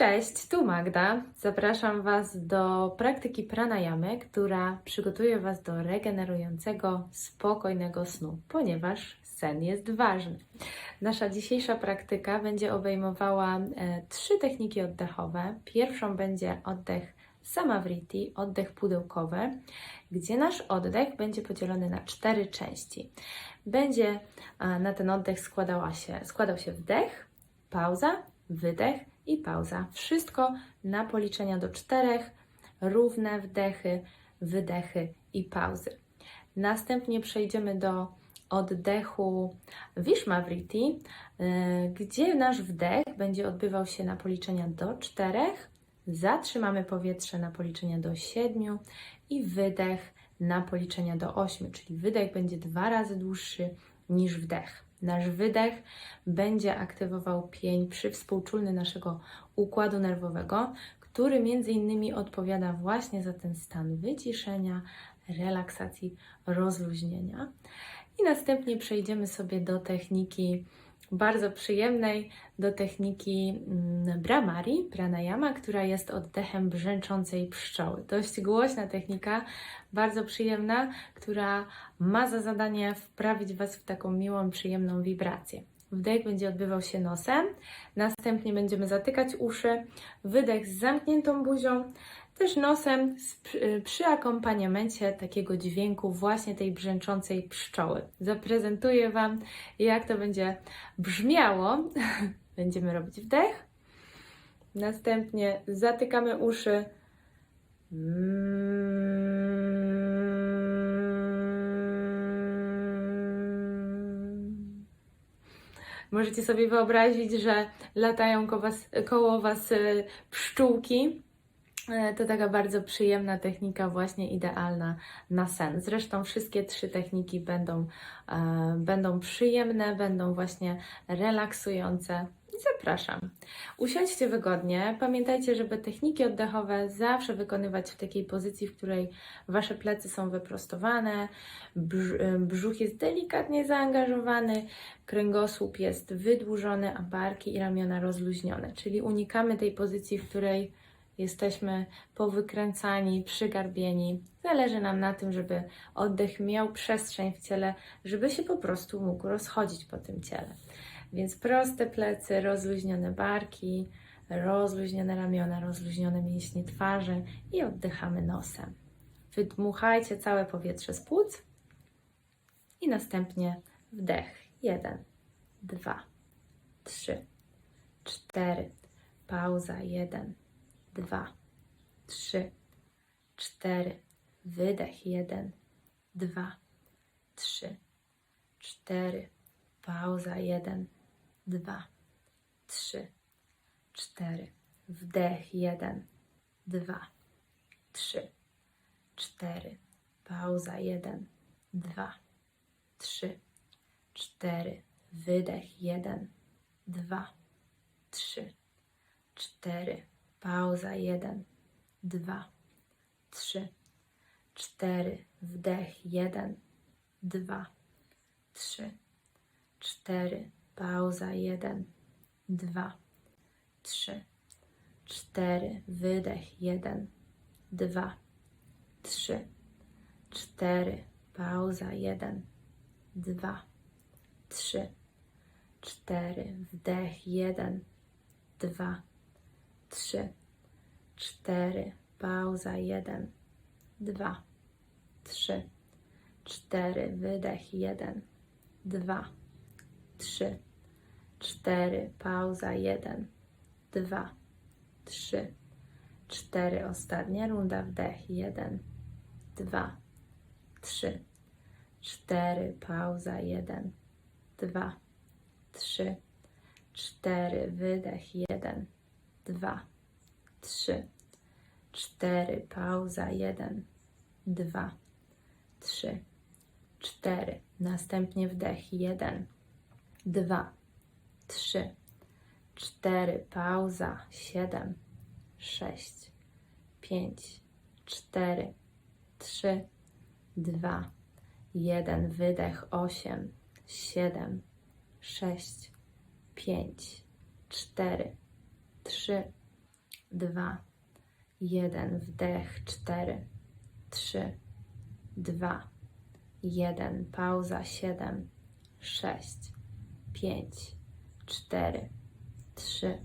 Cześć, tu Magda. Zapraszam Was do praktyki pranayamy, która przygotuje Was do regenerującego, spokojnego snu, ponieważ sen jest ważny. Nasza dzisiejsza praktyka będzie obejmowała e, trzy techniki oddechowe. Pierwszą będzie oddech Samavriti, oddech pudełkowy, gdzie nasz oddech będzie podzielony na cztery części. Będzie na ten oddech składała się, składał się wdech, pauza, wydech i pauza. Wszystko na policzenia do czterech, równe wdechy, wydechy i pauzy. Następnie przejdziemy do oddechu Vishmavriti, yy, gdzie nasz wdech będzie odbywał się na policzenia do czterech, zatrzymamy powietrze na policzenia do siedmiu i wydech na policzenia do ośmiu, czyli wydech będzie dwa razy dłuższy niż wdech. Nasz wydech będzie aktywował pień przywspółczulny naszego układu nerwowego, który między innymi odpowiada właśnie za ten stan wyciszenia, relaksacji, rozluźnienia. I następnie przejdziemy sobie do techniki bardzo przyjemnej, do techniki mm, Brahmari, pranayama, która jest oddechem brzęczącej pszczoły. Dość głośna technika, bardzo przyjemna, która ma za zadanie wprawić Was w taką miłą, przyjemną wibrację. Wdech będzie odbywał się nosem, następnie będziemy zatykać uszy, wydech z zamkniętą buzią, też nosem przy, przy akompaniamencie takiego dźwięku właśnie tej brzęczącej pszczoły. Zaprezentuję Wam, jak to będzie brzmiało. Będziemy robić wdech, następnie zatykamy uszy. Możecie sobie wyobrazić, że latają koło was, koło was y, pszczółki. E, To taka bardzo przyjemna technika, właśnie idealna na sen. Zresztą wszystkie trzy techniki będą, e, będą przyjemne, będą właśnie relaksujące. Zapraszam. Usiądźcie wygodnie. Pamiętajcie, żeby techniki oddechowe zawsze wykonywać w takiej pozycji, w której Wasze plecy są wyprostowane, e, brzuch jest delikatnie zaangażowany, kręgosłup jest wydłużony, a barki i ramiona rozluźnione. Czyli unikamy tej pozycji, w której jesteśmy powykręcani, przygarbieni. Zależy nam na tym, żeby oddech miał przestrzeń w ciele, żeby się po prostu mógł rozchodzić po tym ciele. Więc proste plecy, rozluźnione barki, rozluźnione ramiona, rozluźnione mięśnie twarzy i oddychamy nosem. Wydmuchajcie całe powietrze z płuc i następnie wdech. Jeden, dwa, trzy, cztery. Pauza. Jeden, dwa, trzy, cztery. Wydech. Jeden, dwa, trzy, cztery. Pauza. Jeden, dwa, trzy, cztery. Wdech. Jeden, dwa, trzy, cztery. Pauza. Jeden, dwa, trzy, cztery. Wydech. Jeden, dwa, trzy, cztery. Pauza. Jeden, dwa, trzy, cztery. Wdech. Jeden, dwa, trzy, cztery. Pauza. Jeden, dwa, trzy, cztery. Wydech. Jeden, dwa, trzy, cztery. Pauza. Jeden, dwa, trzy, cztery. Wdech. Jeden, dwa, trzy, cztery. Pauza. Jeden, dwa, trzy, cztery. Wydech. Jeden, dwa, trzy, cztery. Pauza. Jeden, dwa, trzy, cztery. Ostatnia runda. Wdech. Jeden, dwa, trzy, cztery. Pauza. Jeden, dwa, trzy, cztery. Wydech. Jeden, dwa, trzy, cztery. Pauza. Jeden, dwa, trzy, cztery. Następnie wdech. Jeden, dwa, trzy, cztery. Pauza. Siedem, sześć, pięć, cztery, trzy, dwa, jeden. Wydech. Osiem, siedem, sześć, pięć, cztery, trzy, dwa, jeden, wdech, cztery, trzy, dwa, jeden, pauza, siedem, sześć, pięć, cztery, trzy,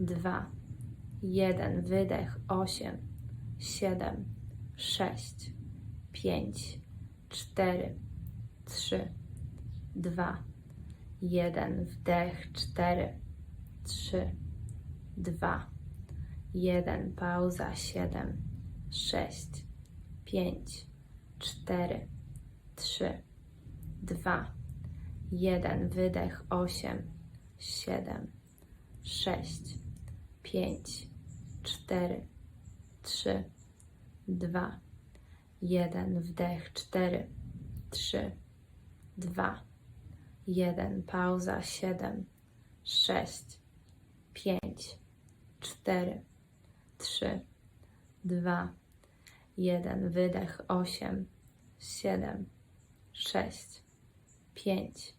dwa, jeden, wydech, osiem, siedem, sześć, pięć, cztery, trzy, dwa, jeden, wdech, cztery, trzy, dwa, jeden, pauza, siedem, sześć, pięć, cztery, trzy, dwa, jeden, wydech, osiem, siedem, sześć, pięć, cztery, trzy, dwa, jeden, wdech, cztery, trzy, dwa, jeden, pauza, siedem, sześć, pięć, cztery, trzy, dwa, jeden, wydech, osiem, siedem, sześć, pięć,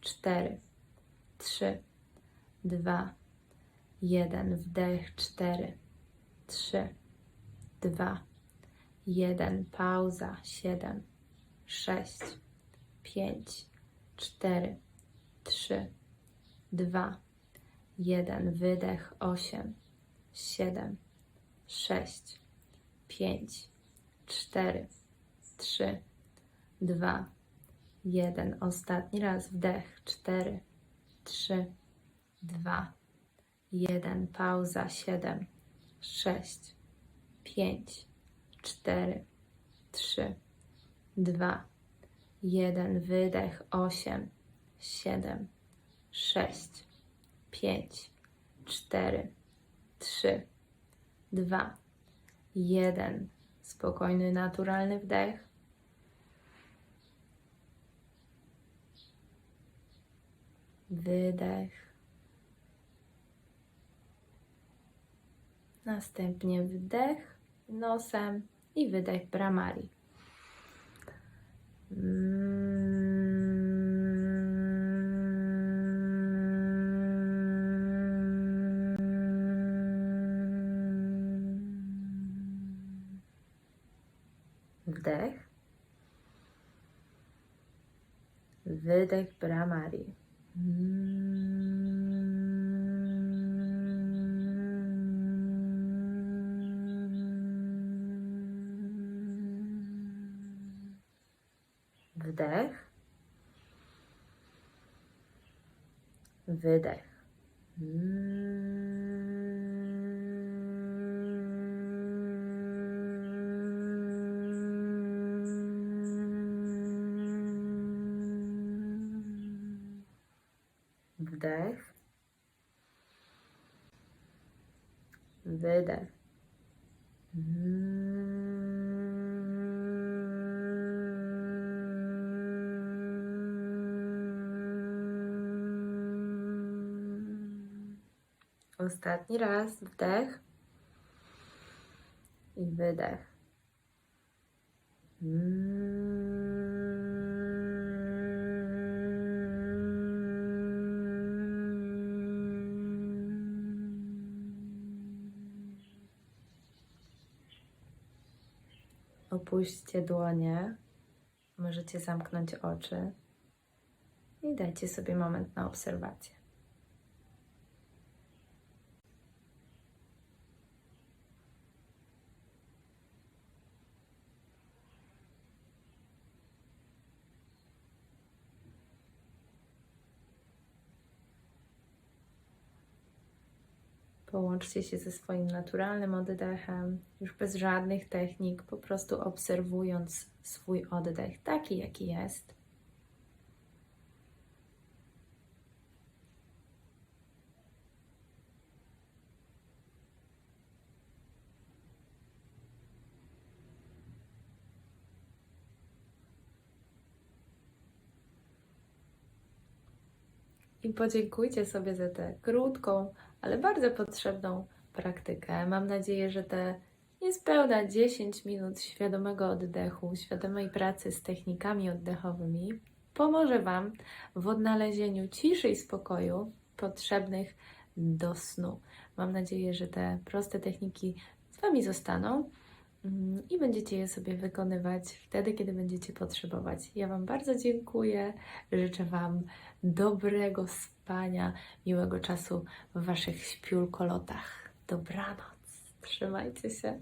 cztery, trzy, dwa, jeden, wdech, cztery, trzy, dwa, jeden, pauza, siedem, sześć, pięć, cztery, trzy, dwa, jeden, wydech, osiem, siedem, sześć, pięć, cztery, trzy, dwa, jeden. Ostatni raz wdech, cztery, trzy, dwa, jeden. Pauza, siedem, sześć, pięć, cztery, trzy, dwa, jeden. Wydech, osiem, siedem, sześć, pięć, cztery, trzy, dwa, jeden. Spokojny, naturalny wdech. Wydech. Następnie wdech nosem i wydech Brahmari. Wdech. Wydech Brahmari. Wdech. Wydech. Wdech. Wydech. Ostatni raz wdech i wydech. Opuśćcie dłonie, możecie zamknąć oczy i dajcie sobie moment na obserwację. Połączcie się ze swoim naturalnym oddechem, już bez żadnych technik, po prostu obserwując swój oddech taki, jaki jest. I podziękujcie sobie za tę krótką, ale bardzo potrzebną praktykę. Mam nadzieję, że te niespełna 10 minut świadomego oddechu, świadomej pracy z technikami oddechowymi pomoże Wam w odnalezieniu ciszy i spokoju potrzebnych do snu. Mam nadzieję, że te proste techniki z Wami zostaną i będziecie je sobie wykonywać wtedy, kiedy będziecie potrzebować. Ja Wam bardzo dziękuję. Życzę Wam dobrego spania, miłego czasu w Waszych śpiulkolotach. Dobranoc. Trzymajcie się.